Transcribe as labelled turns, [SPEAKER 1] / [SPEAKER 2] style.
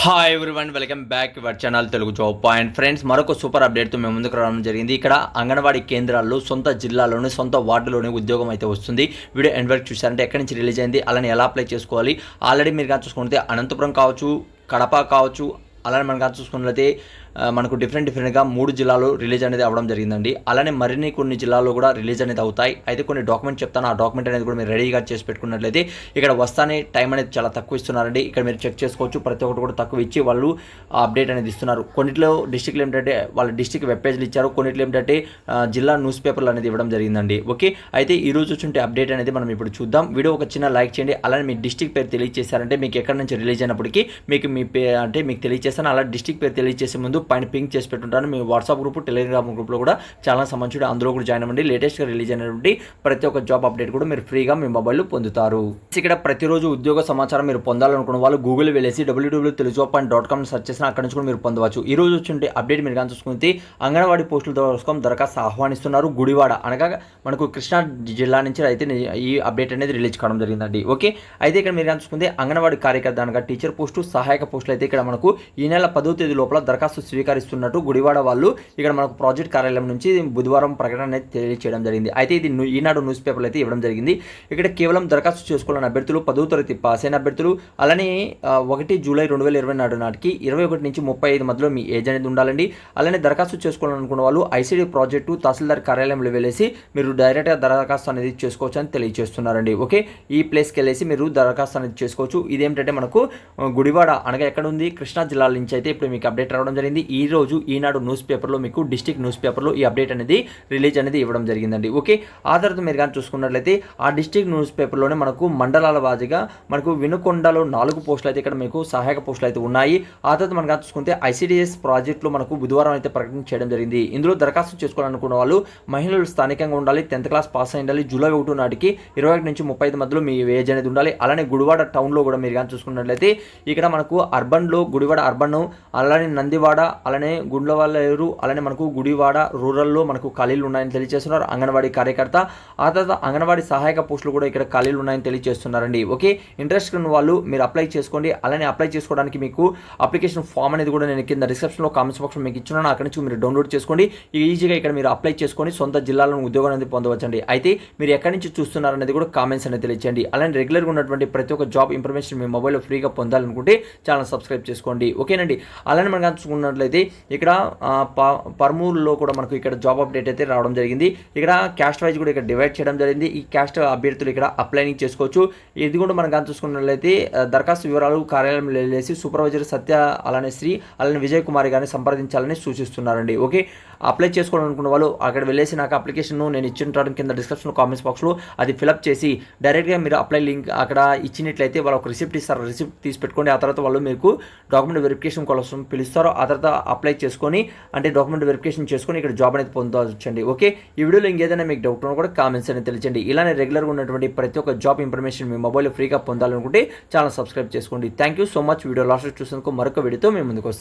[SPEAKER 1] Hi everyone welcome back your channel Telugu job point friends మరొక super అప్డేట్తో మేము ముందుకు రావడం జరిగింది. ఇక్కడ అంగన్వాడీ కేంద్రాల్లో సొంత జిల్లాలోని సొంత వార్డులోని ఉద్యోగం అయితే వస్తుంది. వీడియో ఎండ్ వరకు చూసారంటే ఎక్కడి నుంచి రిలీజ్ అయింది అలానే ఎలా అప్లై చేసుకోవాలి? ఆల్రెడీ మీరు కానీ చూసుకుంటే అనంతపురం కావచ్చు కడప కావచ్చు అలానే మనం కానీ చూసుకున్నట్లయితే మనకు డిఫరెంట్ డిఫరెంట్గా మూడు జిల్లాలు రిలీజ్ అనేది అవ్వడం జరిగిందండి. అలానే మరిన్ని కొన్ని జిల్లాల్లో కూడా రిలీజ్ అనేది అవుతాయి. అయితే కొన్ని డాక్యుమెంట్ చెప్తాను. ఆ డాక్యుమెంట్ అనేది కూడా మీరు రెడీగా చేసి పెట్టుకున్నట్లయితే ఇక్కడ వస్తానే టైం అనేది చాలా తక్కువ ఇస్తున్నారండి. ఇక్కడ మీరు చెక్ చేసుకోవచ్చు. ప్రతి ఒక్కటి కూడా తక్కువ ఇచ్చి వాళ్ళు అప్డేట్ అనేది ఇస్తున్నారు. కొన్నిట్లో డిస్టిక్లు ఏంటంటే వాళ్ళ డిస్టిక్ వెబ్ పేజ్లు ఇచ్చారు. కొన్నిట్లో ఏంటంటే జిల్లా న్యూస్ పేపర్లు అనేది ఇవ్వడం జరిగిందండి. ఓకే? అయితే ఈ రోజు వచ్చుంటే అప్డేట్ అనేది మనం ఇప్పుడు చూద్దాం. వీడియో ఒక చిన్న లైక్ చేయండి. అలానే మీ డిస్టిక్ పేరు తెలియజేశారంటే మీకు ఎక్కడి నుంచి రిలీజ్ అయినప్పటికీ మీకు మీ పే అంటే మీకు తెలియజేస్తాను. అలా డిస్టిక్ పేరు తెలియజేసే ముందు పైన పింక్ చేసి పెట్టుంటాను మీ వాట్సాప్ గ్రూప్ టెలిగ్రామ్ గ్రూప్లో కూడా చాలా సంబంధించి అందులో కూడా జాయిన్ అవ్వండి. లేటెస్ట్గా రిలీజ్ అయినటువంటి ప్రతి ఒక్క జాబ్ అప్డేట్ కూడా మీరు ఫ్రీగా మీ మొబైల్లో పొందుతారు. ఇక్కడ ప్రతిరోజు ఉద్యోగ సమాచారం మీరు పొందాలనుకున్న వాళ్ళు గూగుల్ వెళ్ళేసి WW Telugu point dot com search చేసిన అక్కడ నుంచి కూడా మీరు పొందవచ్చు. ఈ రోజు వచ్చింటే అప్డేట్ మీరు కానీ చూసుకుంటే అంగన్వాడీ పోస్టుల కోసం దరఖాస్తు ఆహ్వానిస్తున్నారు గుడివాడ. అనగా మనకు కృష్ణా జిల్లా నుంచి అయితే ఈ అప్డేట్ అనేది రిలీజ్ కావడం జరిగిందండి. ఓకే అయితే ఇక్కడ మీరు కానీ చూసుకుంటే అంగన్వాడీ కార్యకర్త అనగా టీచర్ పోస్టు సహాయక పోస్టులు అయితే ఇక్కడ మనకు ఈ నెల పదో తేదీ లోపల దరఖాస్తు స్వీకరిస్తున్నట్టు గుడివాడ వాళ్ళు ఇక్కడ మనకు ప్రాజెక్ట్ కార్యాలయం నుంచి బుధవారం ప్రకటన అనేది తెలియజేయడం జరిగింది. అయితే ఇది ఈనాడు న్యూస్ పేపర్లు అయితే ఇవ్వడం జరిగింది. ఇక్కడ కేవలం దరఖాస్తు చేసుకోవాలని అభ్యర్థులు పదో తరగతి పాస్ అయిన అభ్యర్థులు అలానే ఒకటి జూలై రెండు వేల ఇరవై నాడు నాటికి ఇరవై ఒకటి నుంచి ముప్పై ఐదు మధ్యలో మీ ఏజ్ అనేది ఉండాలండి. అలానే దరఖాస్తు చేసుకోవాలనుకున్న వాళ్ళు ఐసీడీ ప్రాజెక్టు తహసీల్దార్ కార్యాలయంలో వెళ్ళేసి మీరు డైరెక్ట్గా దరఖాస్తు అనేది చేసుకోవచ్చు అని తెలియజేస్తున్నారండి ఓకే? ఈ ప్లేస్కి వెళ్ళేసి మీరు దరఖాస్తు అనేది చేసుకోవచ్చు. ఇదేంటంటే మనకు గుడివాడ అనగా ఎక్కడ ఉంది? కృష్ణా జిల్లాల నుంచి అయితే ఇప్పుడు మీకు అప్డేట్ రావడం జరిగింది. ఈ రోజు ఈనాడు న్యూస్ పేపర్లో మీకు డిస్టిక్ న్యూస్ పేపర్లో ఈ అప్డేట్ అనేది రిలీజ్ అనేది ఇవ్వడం జరిగిందండి. ఓకే? ఆ తర్వాత మీరు కానీ చూసుకున్నట్లయితే ఆ డిస్టిక్ న్యూస్ పేపర్లోనే మనకు మండలాల వారీగా మనకు వినుకొండలో నాలుగు పోస్టులు అయితే ఇక్కడ మీకు సహాయక పోస్టులు అయితే ఉన్నాయి. ఆ తర్వాత మనం కానీ చూసుకుంటే ఐసీడీఎస్ ప్రాజెక్టులో మనకు బుధవారం అయితే ప్రకటన చేయడం జరిగింది. ఇందులో దరఖాస్తు చేసుకోవాలనుకున్న వాళ్ళు మహిళలు స్థానికంగా ఉండాలి టెన్త్ క్లాస్ పాస్ అయి ఉండాలి. జూలై ఒకటి నాటికి ఇరవై ఒకటి నుంచి ముప్పై ఐదు మధ్యలో మీ ఏజ్ అనేది ఉండాలి. అలానే గుడివాడ టౌన్లో కూడా మీరు కానీ చూసుకున్నట్లయితే ఇక్కడ మనకు అర్బన్లో గుడివాడ అర్బన్ అలానే నందివాడ అలానే గుండ్లవాళ్ళేరు అలానే మనకు గుడివాడ రూరల్లో మనకు ఖాళీలు ఉన్నాయని తెలియజేస్తున్నారు అంగన్వాడీ కార్యకర్త. ఆ తర్వాత అంగన్వాడీ సహాయక పోస్టులు కూడా ఇక్కడ ఖాళీలు ఉన్నాయని తెలియజేస్తున్నారండి. ఓకే ఇంట్రెస్ట్ ఉన్న వాళ్ళు మీరు అప్లై చేసుకోండి. అలానే అప్లై చేసుకోవడానికి మీకు అప్లికేషన్ ఫామ్ అనేది కూడా నేను కింద డిస్క్రిప్షన్లో కామెంట్స్ బాక్స్లో మీకు ఇచ్చున్నాను. అక్కడి నుంచి మీరు డౌన్లోడ్ చేసుకోండి. ఈజీగా ఇక్కడ మీరు అప్లై చేసుకొని సొంత జిల్లాలో ఉద్యోగం అనేది పొందవచ్చండి. అయితే మీరు ఎక్కడి నుంచి చూస్తున్నారనేది కూడా కామెంట్స్ అనేది తెలియచేయండి అలానే రెగ్యులర్గా ఉన్నటువంటి ప్రతి ఒక్క జాబ్ ఇన్ఫర్మేషన్ మీ మొబైల్లో ఫ్రీగా పొందాలనుకుంటే ఛానల్ సబ్స్క్రైబ్ చేసుకోండి. ఓకేనండి. అలానే మనం కనుక చూసుకున్నట్లయితే ఇక్కడ ప- పర్మూర్లో కూడా మనకు ఇక్కడ జాబ్ అప్డేట్ అయితే రావడం జరిగింది. ఇక్కడ క్యాస్ట్ వైజ్ కూడా ఇక్కడ డివైడ్ చేయడం జరిగింది. ఈ క్యాస్ట్ అభ్యర్థులు ఇక్కడ అప్లైనింగ్ చేసుకోవచ్చు. ఇది కూడా మనం కానీ చూసుకున్నట్లయితే దరఖాస్తు వివరాలు కార్యాలయంలో వెళ్ళేసి సూపర్వైజర్ సత్య అలానే శ్రీ అలానే విజయ్ కుమార్ గారిని సంప్రదించాలని సూచిస్తున్నారండి. ఓకే? అప్లై చేసుకోవాలనుకున్న వాళ్ళు అక్కడ వెళ్ళేసి నాకు అప్లికేషన్ నేను ఇచ్చింటాను కింద డిస్క్రిప్షన్ కామెంట్స్ బాక్స్లో అది ఫిలప్ చేసి డైరెక్ట్గా మీరు అప్లై లింక్ అక్కడ ఇచ్చినట్లయితే వాళ్ళు ఒక రిసిప్ట్ ఇస్తారు. రిసిప్ట్ తీసి పెట్టుకోండి. ఆ తర్వాత వాళ్ళు మీకు డాక్యుమెంట్ వెరిఫికేషన్ కోసం పిలుస్తారు. ఆ తర్వాత అప్లై చేసుకొని అంటే డాక్యుమెంట్ వెరిఫికేషన్ చేసుకొని ఇక్కడ జాబ్ అనేది పొందవచ్చండి. ఓకే? ఈ వీడియోలో ఇంకేదైనా మీకు డౌట్ ఉన్నా కూడా కామెంట్స్ అనేది తెలియచండి ఇలానే రెగ్యులర్గా ఉన్నటువంటి ప్రతి ఒక్క జాబ్ ఇన్ఫర్మేషన్ మీ మొబైల్లో ఫ్రీగా పొందాలనుకుంటే ఛానల్ సబ్స్క్రైబ్ చేసుకోండి. Thank you so much video last చూసినందుకు మరొక వీడియోతో మేము ముందుకు వస్తాం.